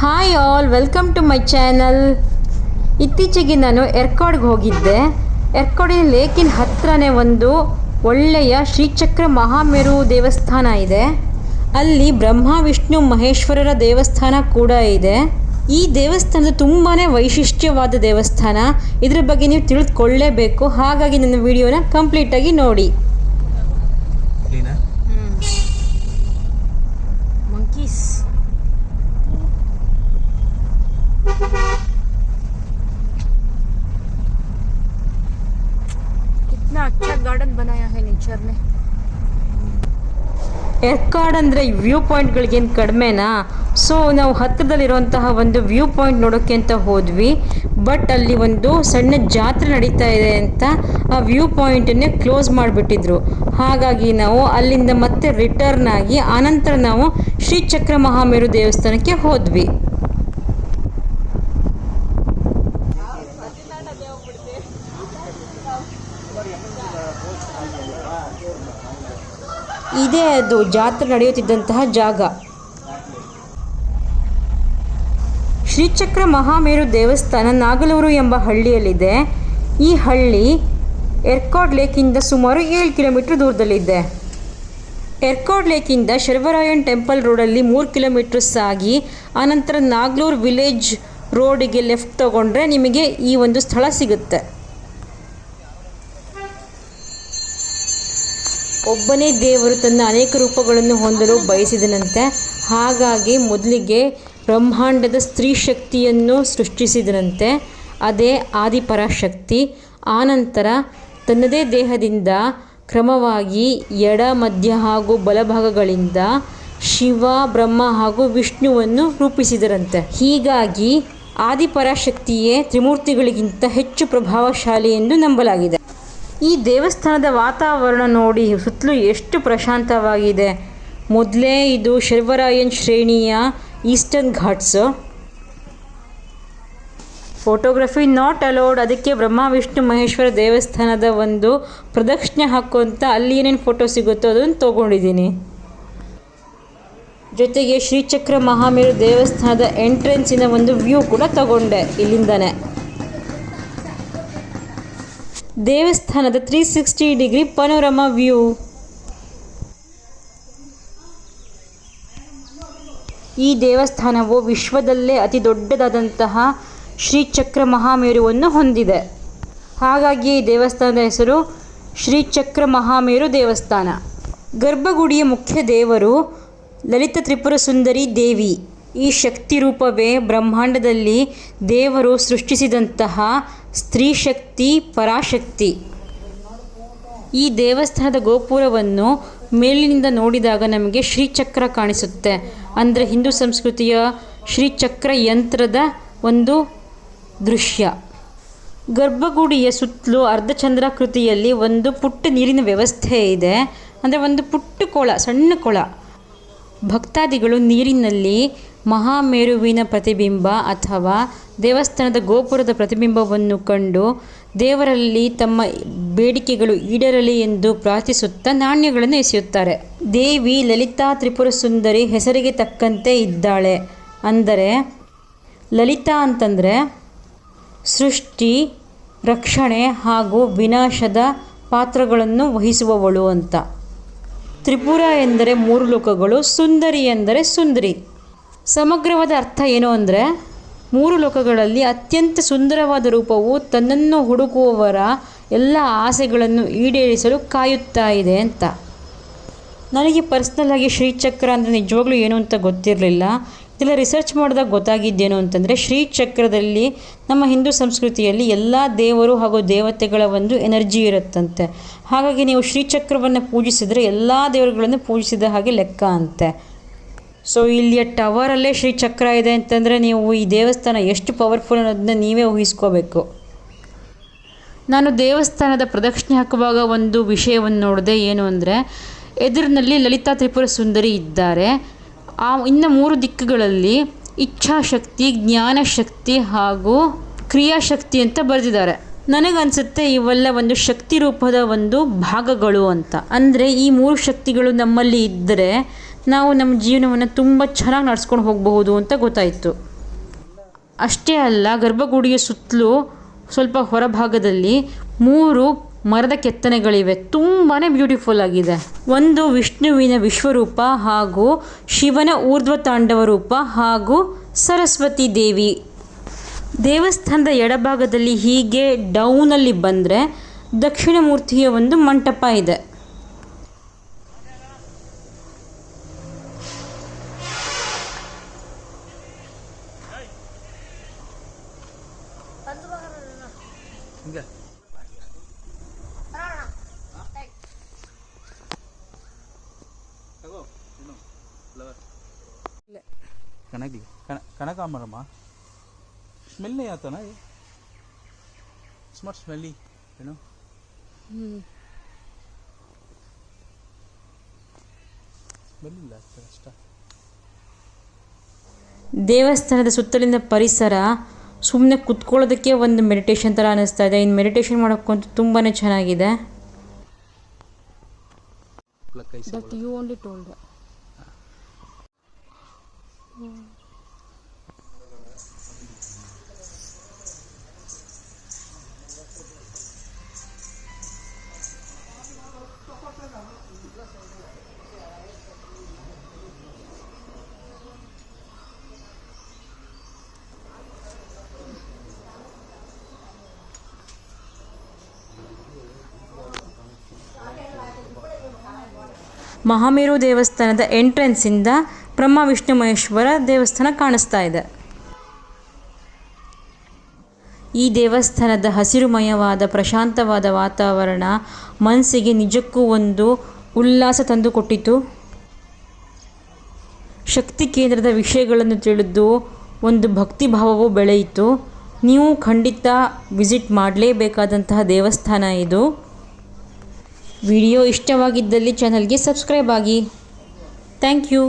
Hi all welcome to my channel ಇತ್ತೀಚೆಗೆ ನಾನು ಎರ್ಕಾಡ್ಗೆ ಹೋಗಿದ್ದೆ. ಎರ್ಕಾಡಿನ ಲೇಕಿನ ಹತ್ರನೇ ಒಂದು ಒಳ್ಳೆಯ ಶ್ರೀಚಕ್ರ ಮಹಾಮೇರು ದೇವಸ್ಥಾನ ಇದೆ. ಅಲ್ಲಿ ಬ್ರಹ್ಮ, ವಿಷ್ಣು, ಮಹೇಶ್ವರರ ದೇವಸ್ಥಾನ ಕೂಡ ಇದೆ. ಈ ದೇವಸ್ಥಾನದ ತುಂಬಾ ವೈಶಿಷ್ಟ್ಯವಾದ ದೇವಸ್ಥಾನ. ಇದ್ರ ಬಗ್ಗೆ ನೀವು ತಿಳಿದುಕೊಳ್ಳೇಬೇಕು ಹಾಗಾಗಿ ನನ್ನ ವಿಡಿಯೋನ ಕಂಪ್ಲೀಟಾಗಿ ನೋಡಿ. ಎರ್ಕಾಡ್ ಅಂದರೆ ವ್ಯೂ ಪಾಯಿಂಟ್ಗಳಿಗೇನು ಕಡಿಮೆನಾ? ಸೊ ನಾವು ಹತ್ತಿರದಲ್ಲಿರುವಂತಹ ಒಂದು ವ್ಯೂ ಪಾಯಿಂಟ್ ನೋಡೋಕ್ಕೆ ಅಂತ ಹೋದ್ವಿ. ಬಟ್ ಅಲ್ಲಿ ಒಂದು ಸಣ್ಣ ಜಾತ್ರೆ ನಡೀತಾ ಇದೆ ಅಂತ ಆ ವ್ಯೂ ಪಾಯಿಂಟನ್ನೇ ಕ್ಲೋಸ್ ಮಾಡಿಬಿಟ್ಟಿದ್ರು. ಹಾಗಾಗಿ ನಾವು ಅಲ್ಲಿಂದ ಮತ್ತೆ ರಿಟರ್ನ್ ಆಗಿ ಆನಂತರ ನಾವು ಶ್ರೀಚಕ್ರ ಮಹಾಮೇರು ದೇವಸ್ಥಾನಕ್ಕೆ ಹೋದ್ವಿ. ಇದೇ ಅದು ಜಾತ್ರೆ ನಡೆಯುತ್ತಿದ್ದಂತಹ ಜಾಗ. ಶ್ರೀಚಕ್ರ ಮಹಾಮೇರು ದೇವಸ್ಥಾನ ನಾಗಲೂರು ಎಂಬ ಹಳ್ಳಿಯಲ್ಲಿದೆ. ಈ ಹಳ್ಳಿ ಎರ್ಕಾಡ್ ಲೇಕಿಂದ ಸುಮಾರು ಏಳು ಕಿಲೋಮೀಟರ್ ದೂರದಲ್ಲಿದೆ. ಎರ್ಕಾಡ್ ಲೇಕಿಂದ ಶರ್ವರಾಯನ್ ಟೆಂಪಲ್ ರೋಡಲ್ಲಿ ಮೂರು ಕಿಲೋಮೀಟರ್ ಸಾಗಿ, ಆನಂತರ ನಾಗ್ಲೂರು ವಿಲೇಜ್ ರೋಡಿಗೆ ಲೆಫ್ಟ್ ತಗೊಂಡ್ರೆ ನಿಮಗೆ ಈ ಒಂದು ಸ್ಥಳ ಸಿಗುತ್ತೆ. ಒಬ್ಬನೇ ದೇವರು ತನ್ನ ಅನೇಕ ರೂಪಗಳನ್ನು ಹೊಂದಲು ಬಯಸಿದನಂತೆ, ಹಾಗಾಗಿ ಮೊದಲಿಗೆ ಬ್ರಹ್ಮಾಂಡದ ಸ್ತ್ರೀ ಶಕ್ತಿಯನ್ನು ಸೃಷ್ಟಿಸಿದನಂತೆ, ಅದೇ ಆದಿಪರಾಶಕ್ತಿ. ಆನಂತರ ತನ್ನದೇ ದೇಹದಿಂದ ಕ್ರಮವಾಗಿ ಎಡ, ಮಧ್ಯ ಹಾಗೂ ಬಲಭಾಗಗಳಿಂದ ಶಿವ, ಬ್ರಹ್ಮ ಹಾಗೂ ವಿಷ್ಣುವನ್ನು ರೂಪಿಸಿದರಂತೆ. ಹೀಗಾಗಿ ಆದಿಪರಾಶಕ್ತಿಯೇ ತ್ರಿಮೂರ್ತಿಗಳಿಗಿಂತ ಹೆಚ್ಚು ಪ್ರಭಾವಶಾಲಿ ಎಂದು ನಂಬಲಾಗಿದೆ. ಈ ದೇವಸ್ಥಾನದ ವಾತಾವರಣ ನೋಡಿ ಸುತ್ತಲೂ ಎಷ್ಟು ಪ್ರಶಾಂತವಾಗಿದೆ. ಮೊದಲೇ ಇದು ಶರ್ವರಾಯನ್ ಶ್ರೇಣಿಯ Eastern Ghats. Photography not allowed ಅದಕ್ಕೆ ಬ್ರಹ್ಮ, ವಿಷ್ಣು, ಮಹೇಶ್ವರ ದೇವಸ್ಥಾನದ ಒಂದು ಪ್ರದಕ್ಷಿಣೆ ಹಾಕುವಂಥ ಅಲ್ಲಿ ಏನೇನು ಫೋಟೋ ಸಿಗುತ್ತೋ ಅದನ್ನು ತೊಗೊಂಡಿದ್ದೀನಿ. ಜೊತೆಗೆ ಶ್ರೀಚಕ್ರ ಮಹಾಮೇರು ದೇವಸ್ಥಾನದ ಎಂಟ್ರೆನ್ಸಿನ ಒಂದು ವ್ಯೂ ಕೂಡ ತಗೊಂಡೆ ಇಲ್ಲಿಂದನೇ. ದೇವಸ್ಥಾನದ three sixty degree panorama view ಈ ದೇವಸ್ಥಾನವು ವಿಶ್ವದಲ್ಲೇ ಅತಿ ದೊಡ್ಡದಾದಂತಹ ಶ್ರೀಚಕ್ರ ಮಹಾಮೇರುವನ್ನು ಹೊಂದಿದೆ. ಹಾಗಾಗಿ ಈ ದೇವಸ್ಥಾನದ ಹೆಸರು ಶ್ರೀಚಕ್ರ ಮಹಾಮೇರು ದೇವಸ್ಥಾನ. ಗರ್ಭಗುಡಿಯ ಮುಖ್ಯ ದೇವರು ಲಲಿತ ತ್ರಿಪುರ ಸುಂದರಿ ದೇವಿ. ಈ ಶಕ್ತಿ ರೂಪವೇ ಬ್ರಹ್ಮಾಂಡದಲ್ಲಿ ದೇವರು ಸೃಷ್ಟಿಸಿದಂತಹ ಸ್ತ್ರೀ ಶಕ್ತಿ ಪರಾಶಕ್ತಿ. ಈ ದೇವಸ್ಥಾನದ ಗೋಪುರವನ್ನು ಮೇಲಿನಿಂದ ನೋಡಿದಾಗ ನಮಗೆ ಶ್ರೀಚಕ್ರ ಕಾಣಿಸುತ್ತೆ. ಅಂದರೆ ಹಿಂದೂ ಸಂಸ್ಕೃತಿಯ ಶ್ರೀಚಕ್ರ ಯಂತ್ರದ ಒಂದು ದೃಶ್ಯ. ಗರ್ಭಗುಡಿಯ ಸುತ್ತಲೂ ಅರ್ಧಚಂದ್ರಾಕೃತಿಯಲ್ಲಿ ಒಂದು ಪುಟ್ಟ ನೀರಿನ ವ್ಯವಸ್ಥೆ ಇದೆ. ಅಂದರೆ ಒಂದು ಪುಟ್ಟ ಕೊಳ, ಸಣ್ಣ ಕೊಳ. ಭಕ್ತಾದಿಗಳು ನೀರಿನಲ್ಲಿ ಮಹಾಮೇರುವಿನ ಪ್ರತಿಬಿಂಬ ಅಥವಾ ದೇವಸ್ಥಾನದ ಗೋಪುರದ ಪ್ರತಿಬಿಂಬವನ್ನು ಕಂಡು ದೇವರಲ್ಲಿ ತಮ್ಮ ಬೇಡಿಕೆಗಳು ಈಡೇರಲಿ ಎಂದು ಪ್ರಾರ್ಥಿಸುತ್ತಾ ನಾಣ್ಯಗಳನ್ನು ಎಸೆಯುತ್ತಾರೆ. ದೇವಿ ಲಲಿತಾ ತ್ರಿಪುರ ಸುಂದರಿ ಹೆಸರಿಗೆ ತಕ್ಕಂತೆ ಇದ್ದಾಳೆ. ಅಂದರೆ, ಲಲಿತಾ ಅಂತಂದರೆ ಸೃಷ್ಟಿ, ರಕ್ಷಣೆ ಹಾಗೂ ವಿನಾಶದ ಪಾತ್ರಗಳನ್ನು ವಹಿಸುವವಳು ಅಂತ. ತ್ರಿಪುರ ಎಂದರೆ ಮೂರು ಲೋಕಗಳು, ಸುಂದರಿ ಎಂದರೆ ಸುಂದರಿ. ಸಮಗ್ರವಾದ ಅರ್ಥ ಏನು ಅಂದರೆ, ಮೂರು ಲೋಕಗಳಲ್ಲಿ ಅತ್ಯಂತ ಸುಂದರವಾದ ರೂಪವು ತನ್ನನ್ನು ಹುಡುಕುವವರ ಎಲ್ಲ ಆಸೆಗಳನ್ನು ಈಡೇರಿಸಲು ಕಾಯುತ್ತಾ ಇದೆ ಅಂತ. ನನಗೆ ಪರ್ಸ್ನಲ್ ಆಗಿ ಶ್ರೀಚಕ್ರ ಅಂದರೆ ನಿಜವಾಗ್ಲೂ ಏನು ಅಂತ ಗೊತ್ತಿರಲಿಲ್ಲ. ಇದೆಲ್ಲ ರಿಸರ್ಚ್ ಮಾಡಿದಾಗ ಗೊತ್ತಾಗಿದ್ದೇನು ಅಂತಂದರೆ, ಶ್ರೀಚಕ್ರದಲ್ಲಿ ನಮ್ಮ ಹಿಂದೂ ಸಂಸ್ಕೃತಿಯಲ್ಲಿ ಎಲ್ಲ ದೇವರು ಹಾಗೂ ದೇವತೆಗಳ ಒಂದು ಎನರ್ಜಿ ಇರುತ್ತಂತೆ. ಹಾಗಾಗಿ ನೀವು ಶ್ರೀಚಕ್ರವನ್ನು ಪೂಜಿಸಿದರೆ ಎಲ್ಲ ದೇವರುಗಳನ್ನು ಪೂಜಿಸಿದ ಹಾಗೆ ಲೆಕ್ಕ ಅಂತೆ. ಸೊ ಇಲ್ಲಿಯ ಟವರಲ್ಲೇ ಶ್ರೀಚಕ್ರ ಇದೆ ಅಂತಂದರೆ ನೀವು ಈ ದೇವಸ್ಥಾನ ಎಷ್ಟು ಪವರ್ಫುಲ್ ಅನ್ನೋದನ್ನ ನೀವೇ ಊಹಿಸ್ಕೋಬೇಕು. ನಾನು ದೇವಸ್ಥಾನದ ಪ್ರದಕ್ಷಿಣೆ ಹಾಕುವಾಗ ಒಂದು ವಿಷಯವನ್ನು ನೋಡಿದೆ ಏನು ಅಂದರೆ, ಎದುರಿನಲ್ಲಿ ಲಲಿತಾ ತ್ರಿಪುರ ಸುಂದರಿ ಇದ್ದಾರೆ. ಆ, ಇನ್ನು ಮೂರು ದಿಕ್ಕುಗಳಲ್ಲಿ ಇಚ್ಛಾಶಕ್ತಿ, ಜ್ಞಾನಶಕ್ತಿ ಹಾಗೂ ಕ್ರಿಯಾಶಕ್ತಿ ಅಂತ ಬರೆದಿದ್ದಾರೆ. ನನಗನ್ಸುತ್ತೆ ಇವೆಲ್ಲ ಒಂದು ಶಕ್ತಿ ರೂಪದ ಒಂದು ಭಾಗಗಳು ಅಂತ. ಅಂದರೆ ಈ ಮೂರು ಶಕ್ತಿಗಳು ನಮ್ಮಲ್ಲಿ ಇದ್ದರೆ ನಾವು ನಮ್ಮ ಜೀವನವನ್ನು ತುಂಬ ಚೆನ್ನಾಗಿ ನಡೆಸ್ಕೊಂಡು ಹೋಗಬಹುದು ಅಂತ ಗೊತ್ತಾಯಿತು. ಅಷ್ಟೇ ಅಲ್ಲ, ಗರ್ಭಗುಡಿಯ ಸುತ್ತಲೂ ಸ್ವಲ್ಪ ಹೊರಭಾಗದಲ್ಲಿ ಮೂರು ಮರದ ಕೆತ್ತನೆಗಳಿವೆ. ತುಂಬಾ ಬ್ಯೂಟಿಫುಲ್ ಆಗಿದೆ. ಒಂದು ವಿಷ್ಣುವಿನ ವಿಶ್ವರೂಪ ಹಾಗೂ ಶಿವನ ಊರ್ಧ್ವ ತಾಂಡವ ರೂಪ ಹಾಗೂ ಸರಸ್ವತಿ ದೇವಿ. ದೇವಸ್ಥಾನದ ಎಡಭಾಗದಲ್ಲಿ ಹೀಗೆ ಡೌನಲ್ಲಿ ಬಂದರೆ ದಕ್ಷಿಣ ಮೂರ್ತಿಯ ಒಂದು ಮಂಟಪ ಇದೆ ಹಿಂಗೆ ತಗೋ ಇನ್ನು ಕನಕಲಿ ಕನ ಕನಕಾಂಬರಮ್ಮ ಸ್ಮೆಲ್ನೇ ಆತನ ಸ್ಮಾರ್ಟ್ ಸ್ಮೆಲ್ಲಿ ಏನು? ಸ್ಮೆಲ್ಲಿಲ್ಲ ಅಷ್ಟ ದೇವಸ್ಥಾನದ ಸುತ್ತಲಿನ ಪರಿಸರ ಸುಮ್ಮನೆ ಕುತ್ಕೊಳ್ಳೋದಕ್ಕೆ ಒಂದು ಮೆಡಿಟೇಷನ್ ಥರ ಅನ್ನಿಸ್ತಾ ಇದೆ. ಇನ್ನು ಮೆಡಿಟೇಷನ್ ಮಾಡೋಕ್ಕಂತೂ ತುಂಬಾ ಚೆನ್ನಾಗಿದೆ. But you only told Mahameru ದೇವಸ್ಥಾನದ ಎಂಟ್ರೆನ್ಸಿಂದ ಬ್ರಹ್ಮ, ವಿಷ್ಣು, ಮಹೇಶ್ವರ ದೇವಸ್ಥಾನ ಕಾಣಿಸ್ತಾ ಇದೆ. ಈ ದೇವಸ್ಥಾನದ ಹಸಿರುಮಯವಾದ, ಪ್ರಶಾಂತವಾದ ವಾತಾವರಣ ಮನಸ್ಸಿಗೆ ನಿಜಕ್ಕೂ ಒಂದು ಉಲ್ಲಾಸ ತಂದುಕೊಟ್ಟಿತು. ಶಕ್ತಿ ಕೇಂದ್ರದ ವಿಷಯಗಳನ್ನು ತಿಳಿದು ಒಂದು ಭಕ್ತಿ ಭಾವವೂ ಬೆಳೆಯಿತು. ನೀವು ಖಂಡಿತ ವಿಸಿಟ್ ಮಾಡಲೇಬೇಕಾದಂತಹ ದೇವಸ್ಥಾನ ಇದು. ವಿಡಿಯೋ ಇಷ್ಟವಾಗಿದ್ದಲ್ಲಿ ಚಾನಲ್ಗೆ ಸಬ್ಸ್ಕ್ರೈಬ್ ಆಗಿ. Thank you.